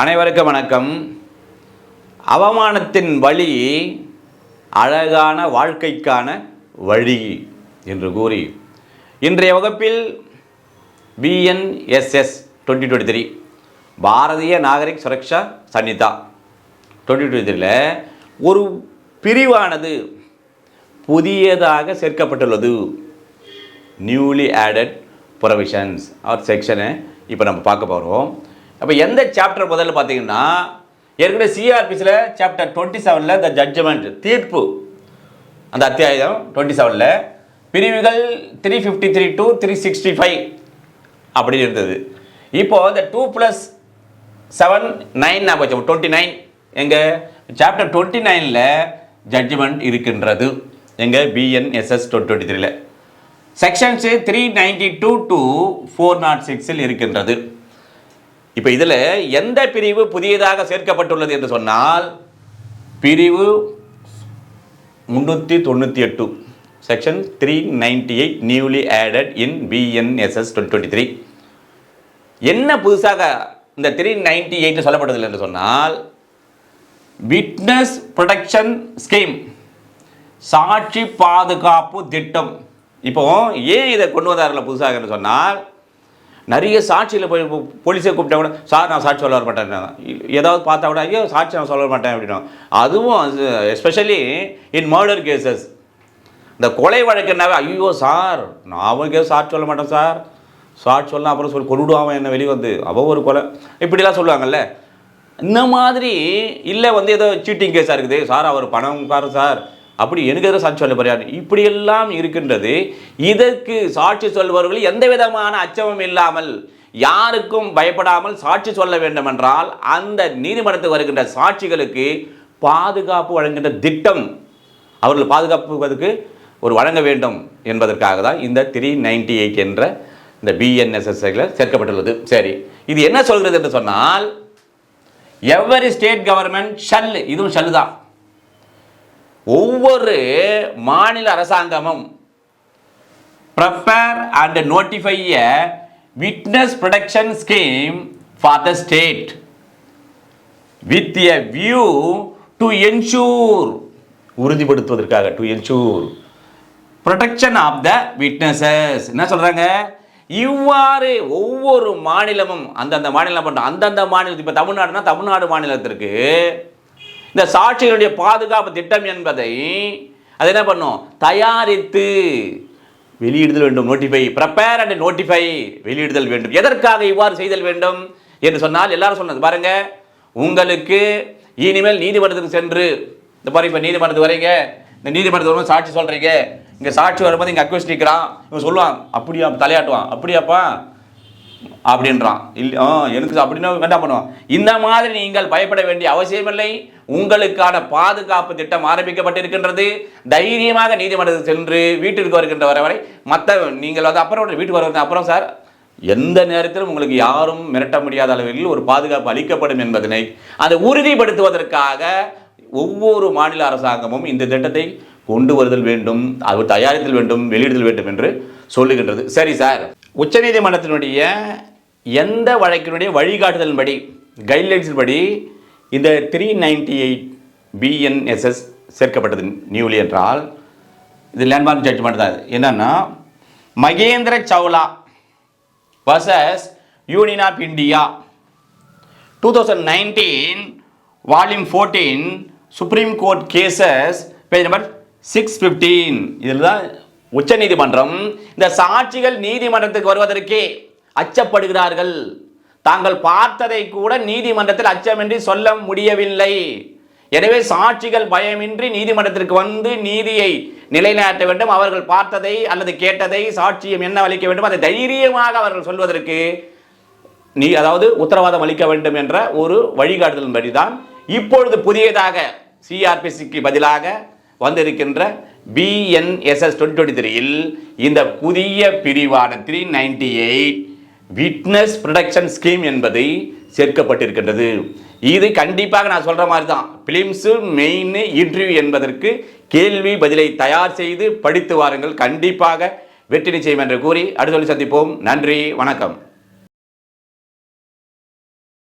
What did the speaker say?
அனைவருக்கும் வணக்கம். அவமானத்தின் வழி அழகான வாழ்க்கைக்கான வழி என்று கூறி இன்றைய வகுப்பில் BNSS twenty twenty three Bharatiya Nagarik Suraksha Sanhita twenty twenty த்ரீல ஒரு பிரிவானது புதியதாக சேர்க்கப்பட்டுள்ளது. நியூலி ஆடட் ப்ரொவிஷன்ஸ் ஆர் செக்ஷனை இப்போ நம்ம பார்க்க போகிறோம் அப்போ எந்த சாப்டர் முதல்ல பார்த்தீங்கன்னா ஏற்கனவே சிஆர்பிஸில் சாப்டர் டுவெண்ட்டி செவனில் த ஜட்ஜ்மெண்ட் தீர்ப்பு. அந்த அத்தியாயம் டுவெண்ட்டி செவனில் பிரிவுகள் three fifty three two three sixty five அப்படின்னு இருந்தது இப்போது இந்த டூ ப்ளஸ் செவன் நைன் நான் வச்சோம் டுவெண்ட்டி நைன் எங்கள் சாப்டர் டுவெண்ட்டி நைனில் ஜட்ஜ்மெண்ட் இருக்கின்றது எங்கள் பிஎன்எஸ்எஸ் டுவெண்ட்டி த்ரீல sections three ninety two two four not சிக்ஸில் இருக்கின்றது. இப்போ இதில் எந்த பிரிவு புதியதாக சேர்க்கப்பட்டுள்ளது என்று சொன்னால் பிரிவு முந்நூற்றி தொண்ணூற்றி எட்டு section three ninety eight newly added in BNSS twenty three என்ன புதுசாக இந்த த்ரீ நைன்டி எயிட்டில் சொல்லப்பட்டதில்லை என்று சொன்னால் விட்னஸ் ப்ரொடெக்ஷன் ஸ்கீம் சாட்சி பாதுகாப்பு திட்டம். இப்போ ஏன் இதை கொண்டு வந்தார்கள் புதுசாக என்று சொன்னால் நிறைய சாட்சியில் போய் போலீஸே கூப்பிட்டா கூட சார் நான் சாட்சி சொல்ல வர மாட்டேன் ஏதாவது பார்த்தா கூட ஐயோ சாட்சி நான் சொல்ல மாட்டேன் அப்படின்னா அதுவும் எஸ்பெஷலி இன் மர்டர் கேசஸ் இந்த கொலை வழக்குனாவே ஐயோ சார் நான் அவனுக்கு சாட்சி சொல்ல மாட்டேன் சார். சாட்சி சொல்லலாம் அப்புறம் சொல்லி கொண்டுடுவான் என்ன வெளியே வந்து. அவன் ஒரு கொலை. இப்படிலாம் சொல்லுவாங்கல்ல. இந்த மாதிரி இல்லை வந்து ஏதோ சீட்டிங் கேஸாக இருக்குது. சார் அவர் பணம்காரர் சார். அப்படி எனக்கு எதிராக சாட்சி சொல்ல போறாரு? இப்படியெல்லாம் இருக்கின்றது இதற்கு சாட்சி சொல்பவர்கள் எந்த விதமான அச்சமும் இல்லாமல் யாருக்கும் பயப்படாமல் சாட்சி சொல்ல வேண்டும் என்றால் அந்த நீதிமன்றத்துக்கு வருகின்ற சாட்சிகளுக்கு பாதுகாப்பு வழங்குகின்ற திட்டம் அவர்கள் பாதுகாப்புவதற்கு ஒரு வழங்க வேண்டும் என்பதற்காக தான் இந்த த்ரீ நைன்டி எயிட் என்ற இந்த பிஎன்எஸ்எஸ்ல சேர்க்கப்பட்டுள்ளது. சரி இது என்ன சொல்கிறது என்று சொன்னால் எவரி ஸ்டேட் கவர்மெண்ட் ஷல் இதுவும் ஷல் தான். ஒவ்வொரு மாநில அரசாங்கமும் prepare and notify a witness protection scheme for the state with a view to ensure உறுதிப்படுத்துவதற்காக to ensure protection of the witnesses என்ன சொல்கிறாங்க இவ்வாறு ஒவ்வொரு மாநிலமும் அந்தந்த மாநிலம் பண்ணுறோம் அந்தந்த மாநிலத்துக்கு இப்போ தமிழ்நாடுனா தமிழ்நாடு மாநிலத்திற்கு இந்த சாட்சிகளுடைய பாதுகாப்பு திட்டம் என்பதை அது என்ன பண்ணும்? தயாரித்து வெளியிடுதல் வேண்டும் நோட்டிஃபை ப்ரிப்பேர் அண்ட் நோட்டிஃபை வெளியிடுதல் வேண்டும். எதற்காக இவ்வாறு செய்தல் வேண்டும் என்று சொன்னால் எல்லாரும் சொன்னது பாருங்க உங்களுக்கு இனிமேல் நீதிமன்றத்துக்கு சென்று இந்த பாரு இப்போ நீதிமன்றத்துக்கு வரீங்க இந்த நீதிமன்றத்துக்கு வரும்போது சாட்சி சொல்கிறீங்க இங்கே சாட்சி வரும்போது இங்கே அக்வஸ்ட் நிற்கிறான் இவன் சொல்லுவான் அப்படியா தலையாட்டுவான் அப்படியாப்பா அப்படின்றான். இல்லை ஆ எனக்கு அப்படின்னா என்ன பண்ணுவான். இந்த மாதிரி நீங்கள் பயப்பட வேண்டிய அவசியமில்லை. உங்களுக்கான பாதுகாப்பு திட்டம் ஆரம்பிக்கப்பட்டிருக்கின்றது. தைரியமாக நீதிமன்றத்தில் சென்று வீட்டிற்கு வருகின்ற வரை வரை மற்ற நீங்கள் வந்து அப்புறம் வீட்டுக்கு வருவது அப்புறம் சார் எந்த நேரத்திலும் உங்களுக்கு யாரும் மிரட்ட முடியாத அளவில் ஒரு பாதுகாப்பு அளிக்கப்படும் என்பதனை அதை உறுதிப்படுத்துவதற்காக ஒவ்வொரு மாநில அரசாங்கமும் இந்த திட்டத்தை கொண்டு வருதல் வேண்டும் அது தயாரித்தல் வேண்டும் வெளியிடுதல் வேண்டும் என்று சொல்லுகின்றது. சரி சார். உச்சநீதிமன்றத்தினுடைய எந்த வழக்கினுடைய வழிகாட்டுதலின்படி கைட்லைன்ஸின் படி இந்த த்ரீ நைன்டி எயிட் பிஎன்எஸ்எஸ் சேர்க்கப்பட்டது நியூலி என்றால் இது லேண்ட்மார்க் ஜட்ஜ்மெண்ட் தான் என்னென்னா என்னன்னா Mahendra Chawla versus union of India two thousand nineteen volume fourteen Supreme Court cases page number six fifteen இதில் தான் உச்சநீதிமன்றம் இந்த சாட்சிகள் நீதிமன்றத்துக்கு வருவதற்கே அச்சப்படுகிறார்கள். தாங்கள் பார்த்ததை கூட நீதிமன்றத்தில் அச்சமின்றி சொல்ல முடியவில்லை. எனவே சாட்சிகள் பயமின்றி நீதிமன்றத்திற்கு வந்து நீதியை நிலைநாட்ட வேண்டும். அவர்கள் பார்த்ததை அல்லது கேட்டதை சாட்சியம் என்ன அளிக்க வேண்டும் அதை தைரியமாக அவர்கள் சொல்வதற்கு நீ அதாவது உத்தரவாதம் அளிக்க வேண்டும் என்ற ஒரு வழிகாட்டுதலின்படி தான் இப்பொழுது புதியதாக சிஆர்பிசிக்கு பதிலாக வந்திருக்கின்ற பிஎன்எஸ்எஸ் டுவெண்ட்டி டுவெண்ட்டி த்ரீயில் இந்த புதிய பிரிவான three ninety eight witness protection scheme என்பது சேர்க்கப்பட்டிருக்கின்றது. இது கண்டிப்பாக நான் சொல்கிற மாதிரி தான் பிலிம்ஸு மெயின் இன்டர்வியூ என்பதற்கு கேள்வி பதிலை தயார் செய்து படித்து வாருங்கள். கண்டிப்பாக வெற்றி நிச்சயம் என்று கூறி அடுத்த சொல்லி சந்திப்போம். நன்றி வணக்கம்.